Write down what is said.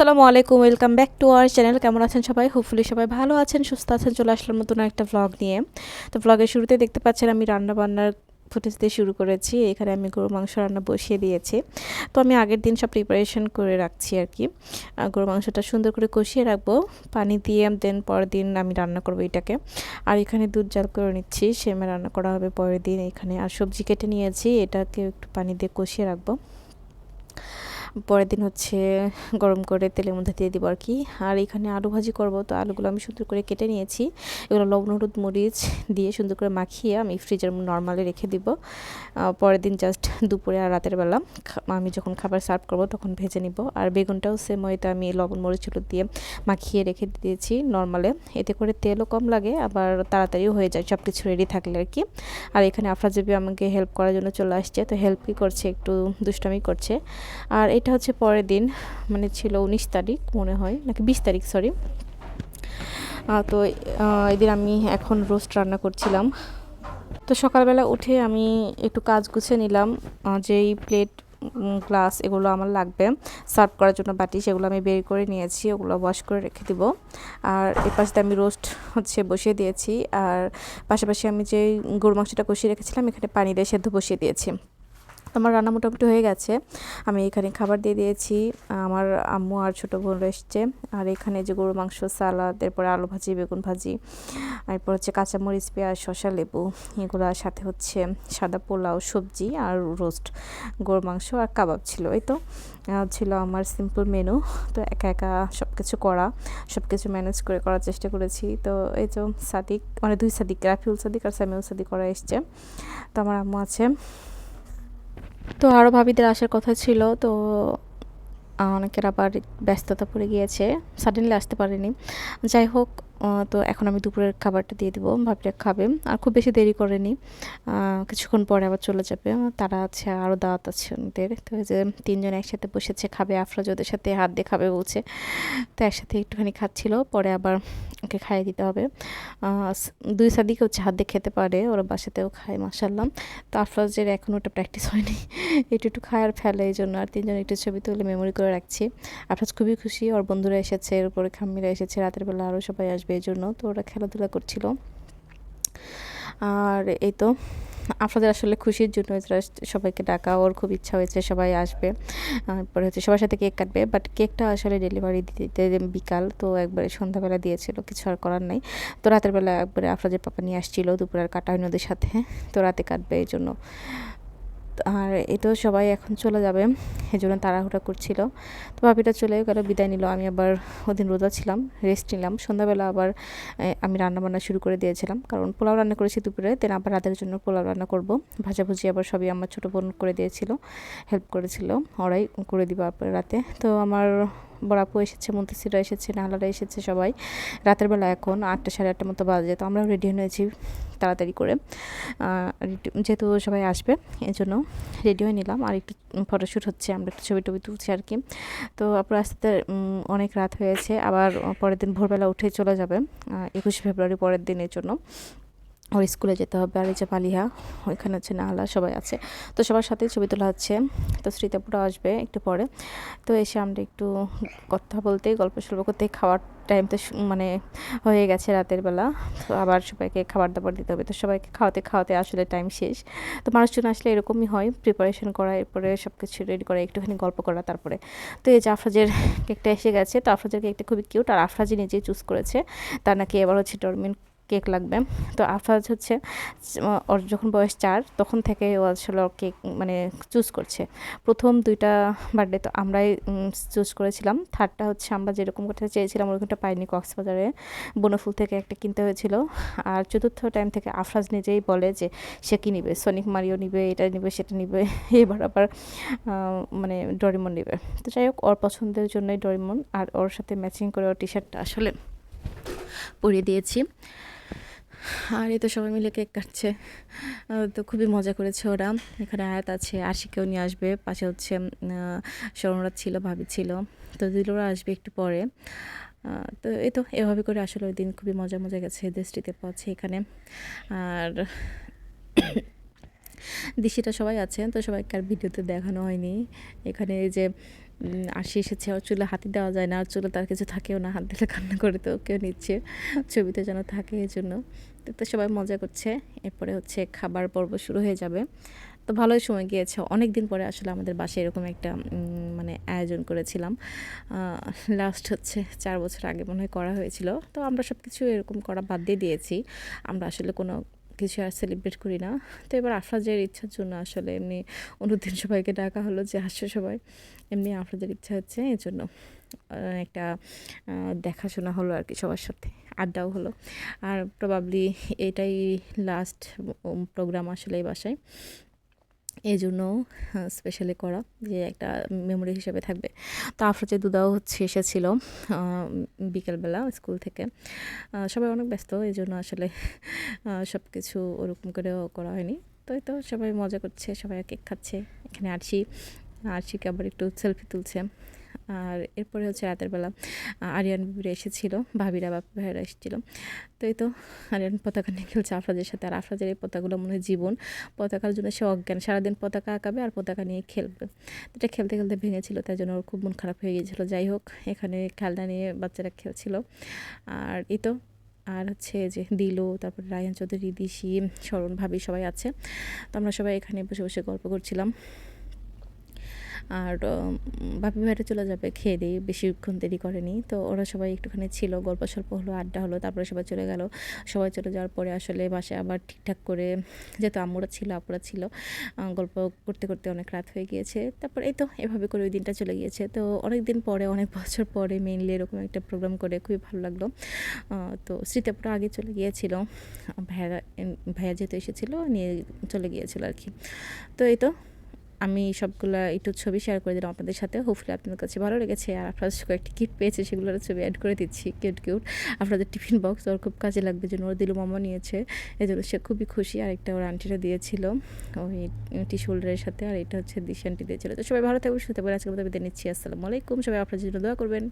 আসসালামু আলাইকুম, welcome back to our channel. কেমন আছেন সবাই? হোপফুলি সবাই ভালো আছেন, সুস্থ আছেন, চলে আসলাম নতুন একটা ভ্লগ নিয়ে। তো ভ্লগের শুরুতে দেখতে পাচ্ছেন, আমি রান্না বান্নার ফুটেজ দিয়ে শুরু করেছি। এখানে আমি গরু মাংস রান্না বসিয়ে দিয়েছি। তো আমি আগের দিন সব প্রিপারেশন করে রাখছি আর কি। গরু মাংসটা সুন্দর করে কষিয়ে রাখব। পানি দিয়ে দেন পরের দিন আমি রান্না করব এটাকে। আর এখানে দুধ জাল করে নিচ্ছি, সেমে রান্না করা হবে পরের দিন। এখানে আর সবজি কেটে নিয়েছি, এটাকে একটু পানি দিয়ে কষিয়ে রাখব। পরের দিন হচ্ছে গরম করে তেলের মধ্যে দিয়ে দিব আর কি। আর এখানে আলু ভাজি করব, তো আলুগুলো আমি সুন্দর করে কেটে নিয়েছি। এগুলো লবণ, হলুদ, মরিচ দিয়ে সুন্দর করে মাখিয়ে আমি ফ্রিজের নর্মালে রেখে দিব। পরের দিন জাস্ট দুপুরে আর রাতের বেলা আমি যখন খাবার সার্ভ করব তখন ভেজে নিব। আর বেগুনটাও সেম হয়তো আমি লবণ, মরিচ, হলুদ দিয়ে মাখিয়ে রেখে দিয়েছি নর্মালে। এতে করে তেলও কম লাগে, আবার তাড়াতাড়িও হয়ে যায় সব কিছু রেডি থাকলে আর কি। আর এখানে আফরাজেবি আমাকে হেল্প করার জন্য চলে আসছে, তো হেল্প কি করছে? একটু দুষ্টামি করছে। আর এটা হচ্ছে পরের দিন মানে ছিল উনিশ তারিখ মনে হয়, নাকি বিশ তারিখ সরি তো এদিন আমি এখন রোস্ট রান্না করছিলাম। তো সকালবেলা উঠে আমি একটু কাজ গুছিয়ে নিলাম যেই প্লেট গ্লাস এগুলো আমার লাগবে, সার্ভ করার জন্য বাটি সেগুলো আমি বের করে নিয়েছি, ওগুলো ওয়াশ করে রেখে দিব। আর এর পাশে আমি রোস্ট হচ্ছে বসিয়ে দিয়েছি, আর পাশাপাশি আমি যে গরু মাংসটা কষিয়ে রেখেছিলাম, এখানে পানি দিয়ে সেদ্ধ বসিয়ে দিয়েছি। আমার রান্না মোটামুটি হয়ে গেছে। আমি এখানে খাবার দিয়ে দিয়েছি। আমার আম্মু আর ছোটো বোন এসছে। আর এখানে যে গরু মাংস, সালাদ, এরপরে আলু ভাজি, বেগুন ভাজি, এরপর হচ্ছে কাঁচামরিচ, পেঁয়াজ, শসা, লেবু, এগুলো সাথে হচ্ছে সাদা পোলাও, সবজি আর রোস্ট গরু মাংস আর কাবাব ছিল। এই তো ছিল আমার সিম্পল মেনু তো একা একা সব কিছু করা সব কিছু ম্যানেজ করে করার চেষ্টা করেছি। তো এই তো সাদিক মানে দুই সাদিক, রাফিউল সাদিক আর সামিউল সাদিক করা এসছে। তো আমার আম্মু আছে। তো আরও ভাবিদের আসার কথা ছিল, তো অনেকের আবার ব্যস্ততা পড়ে গিয়েছে। সাডেনলি আসতে পারেনি। যাই হোক তো এখন আমি দুপুরের খাবারটা দিয়ে দিব ভাবিরা খাবে। আর খুব বেশি দেরি করেনি। কিছুক্ষণ পরে আবার চলে যাবে। তারা আছে, আরও দাওয়াত আছে ওদের। তো যে তিনজন একসাথে বসেছে, খাবে। আফরাজ ওদের সাথে হাত দিয়ে খাবে বলছে। তো একসাথে একটুখানি খাচ্ছিল, পরে আবার ওকে খাইয়ে দিতে হবে। দুই সাদিকে হচ্ছে হাত দিয়ে খেতে পারে, ওরা বাসাতেও খায় মাসাল্লাহ তো আফরাজের এখন ওটা প্র্যাকটিস হয়নি। একটু একটু খায় আর ফেলে, এই জন্য। আর তিনজন একটু ছবি তুলে মেমোরি করে রাখছি। আফরাজ খুবই খুশি, ওর বন্ধুরা এসেছে এরপরে খাম্মিরা এসেছে, রাতের বেলা আরও সবাই আসবে। এই জন্য তো ওরা খেলাধুলা করছিল। আর এই তো, আপনাদের আসলে খুশির জন্য সবাইকে ডাকা, ওর খুব ইচ্ছা হয়েছে সবাই আসবে। তারপরে হচ্ছে সবার সাথে কেক কাটবে বাট কেকটা আসলে ডেলিভারি দিতে বিকাল, তো একবারে সন্ধ্যাবেলা দিয়েছিল, কিছু আর করার নাই। তো রাতের বেলা একবারে আফরাজের পাপা নিয়ে আসছিল, দুপুরে আর কাটা হয়নি ওদের সাথে, তো রাতে কাটবে এই জন্য। আর এটাও সবাই এখন চলে যাবে এই জন্য তাড়াহুড়া করছিল। তো ভাবিটা চলে গেল, বিদায় নিল। আমি আবার ওদিন রোজা ছিলাম রেস্ট নিলাম। সন্ধ্যাবেলা আবার আমি রান্না বান্না শুরু করে দিয়েছিলাম। কারণ পোলাও রান্না করেছি দুপুরে, দেন আবার রাতের জন্য পোলাও রান্না করব। ভাজাভুজি আবার সবই আমার ছোটো বোন করে দিয়েছিল হেল্প করেছিল। ওরাই করে দিব রাতে। তো আমার বড়াপু এসেছে মন্তেসিরা এসেছে, নাহলারা এসেছে সবাই। রাতের বেলা এখন আটটা সাড়ে আটটার মতো বাজে, তো আমরাও রেডি হয়েছি তাড়াতাড়ি করে। যেহেতু সবাই আসবে এই জন্য রেডি হয়ে নিলাম। আর একটু ফটোশ্যুট হচ্ছে, আমরা একটু ছবি টবি তুলছি আর কি। তো আপনার আস্তে আস্তে অনেক রাত হয়েছে, আবার পরের দিন ভোরবেলা উঠে চলে যাবে একুশে ফেব্রুয়ারি পরের দিনের জন্য। ওর স্কুলে যেতে হবে। আর এই যে পালিহা ওইখানে আছে নাহলা সবাই আছে। তো সবার সাথেই ছবি তোলা হচ্ছে। তো স্মৃতাপুরা আসবে একটু পরে। তো এসে আমরা একটু কথা বলতে, গল্প সল্প করতে, খাওয়ার টাইম তো মানে হয়ে গেছে রাতের বেলা। তো আবার সবাইকে খাবার দাবার দিতে হবে। তো সবাইকে খাওয়াতে খাওয়াতে আসলে টাইম শেষ। তো মানুষজন আসলে এরকমই হয়। প্রিপারেশন করা, এরপরে সব কিছু রেডি করা, একটুখানি গল্প করা তারপরে। তো এই যে আফরাজের কেকটা এসে গেছে। তো আফরাজের কেকটা খুবই কিউট আর আফরাজি নিজেই চুজ করেছে। তার নাকি এবার হচ্ছে ডরমিন কেক লাগবে। তো আফরাজ হচ্ছে ওর যখন বয়স চার, তখন থেকে ও আসলে কেক মানে চুজ করছে। প্রথম দুইটা বার্থডে তো আমরাই চুজ করেছিলাম। থার্ডটা হচ্ছে আমরা যেরকম করতে চেয়েছিলাম, ওরকমটা পাইনি কক্সবাজারে। বনফুল থেকে একটা কিনতে হয়েছিল। আর চতুর্থ টাইম থেকে আফরাজ নিজেই বলে যে, সে কী নিবে? সনিক মারিও নিবে, এটা নিবে, সেটা নিবে? এবার আবার মানে ডরিমন নিবে। তো যাই হোক, ওর পছন্দের জন্যই ডরিমন আর ওর সাথে ম্যাচিং করে ওর টি শার্টটা আসলে পরিয়ে দিয়েছি। আর এই তো সবাই মিলে কেক কাটছে। তো খুবই মজা করেছে ওরা। এখানে আয়াত আছে আশিকেও নিয়ে আসবে। পাশে হচ্ছে স্বর্ণরাত ছিল, ভাবি ছিল। তো দিলোরা আসবে একটু পরে। তো এই তো, এভাবে করে আসলে ওই দিন খুবই মজা মজা গেছে দেশটিতে পৌঁছে এখানে। আর দিশিটা সবাই আছে, তো সবাইকে আর ভিডিওতে দেখানো হয়নি। এখানে এই যে উম, আসি এসেছে আর চুলে হাতি দেওয়া যায় না আর চুলে তার কিছু থাকেও না হাত দিলে কান্না করে তো কেউ নিচ্ছে ছবিতে যেন থাকে এই জন্য তো তো সবাই মজা করছে এরপরে হচ্ছে খাবার পর্ব শুরু হয়ে যাবে। তো ভালোই সময় গিয়েছে অনেক দিন পরে আসলে আমাদের বাসায় এরকম একটা মানে আয়োজন করেছিলাম। লাস্ট হচ্ছে চার বছর আগে মনে হয় করা হয়েছিল। তো আমরা সব কিছু এরকম করা বাদ দিয়ে দিয়েছি। আমরা আসলে কোনো কিছু আর সেলিব্রেট করি না। তো এবার আফরাজের ইচ্ছার জন্য আসলে এমনি অনুদিন সবাইকে ডাকা হলো যে আসছে সবাই। এমনি আফরাজের ইচ্ছা হচ্ছে এই জন্য একটা দেখাশোনা হলো আর কি সবার সাথে, আড্ডাও হলো। আর প্রবাবলি এটাই লাস্ট প্রোগ্রাম আসলে এই বাসায়। এই জন্য স্পেশালি করা যে একটা মেমোরি হিসেবে থাকবে। তো আফরোজের দুদাও হচ্ছে, এসেছিল বিকেলবেলা স্কুল থেকে। সবাই অনেক ব্যস্ত এই জন্য আসলে সব কিছু ওরকম করেও করা হয়নি। তো তো সবাই মজা করছে, সবাই কেক খাচ্ছে, এখানে আরছি আরছিকে আবার একটু সেলফি তুলছে। আর এরপরে হচ্ছে রাতের বেলা আরিয়ান বিবিরা এসেছিল, ভাবিরা বাপ ভাইয়েরা এসেছিল। তো এই তো আরিয়ান পতাকা নিয়ে খেলছে আফরাজের সাথে। আর আফরাজের এই পতাকাগুলো মনে হয় জীবন। পতাকার জন্য সে অজ্ঞান। সারাদিন পতাকা আঁকাবে আর পতাকা নিয়ে খেলবে। এটা খেলতে খেলতে ভেঙেছিল, তাই জন্য ওর খুব মন খারাপ হয়ে গিয়েছিল। যাই হোক, এখানে খেলনা নিয়ে বাচ্চারা খেলছিল। আর এই তো, আর হচ্ছে যে দিলো, তারপর রায়ন চৌধুরী, দিশি, স্মরণ, ভাবি সবাই আছে। তো আমরা সবাই এখানে বসে বসে গল্প করছিলাম। আর বাপি ভাইরা চলে যাবে, খেয়ে দিয়ে বেশিক্ষণ দেরি করেনি। তো ওরা সবাই একটুখানি ছিল, গল্প স্বল্প হলো, আড্ডা হলো, তারপরে সবাই চলে গেল। সবাই চলে যাওয়ার পরে আসলে বাসায় আবার ঠিকঠাক করে যেহেতু আম্মুরা ছিল, আপুরা ছিল গল্প করতে করতে অনেক রাত হয়ে গিয়েছে। তারপর এই তো, এভাবে করে ওই দিনটা চলে গিয়েছে। তো অনেক দিন পরে, অনেক বছর পরে মেনলি এরকম একটা প্রোগ্রাম করে খুবই ভালো লাগল। তো স্মৃতিপুরা আগে চলে গিয়েছিল, ভাইয়া ভাইয়া যেহেতু এসেছিল, নিয়ে চলে গিয়েছিল আর কি। তো এই তো আমি সবগুলা একটু ছবি শেয়ার করে দিলাম আপনাদের সাথে। হোপফুলি আপনাদের কাছে ভালো লেগেছে আর আপনারা কয়েকটি গিফট পেয়েছে, সেগুলোর ছবি অ্যাড করে দিচ্ছি। কিউট কিউট আপনাদের টিফিন বক্স ওর খুব কাজে লাগবে জন্য ওর দিল মামা নিয়েছে। এই জন্য সে খুবই খুশি। আর একটা ওর আন্টিটা দিয়েছিল ওই টি শোল্ডারের সাথে, আর এটা হচ্ছে দিশি আন্টি দিয়েছিল। তো সবাই ভালো থাকবে সুস্থ থাকবে আজকে বিদায় নিচ্ছি। আসসালামু আলাইকুম। সবাই আপনার জন্য দোয়া করবেন।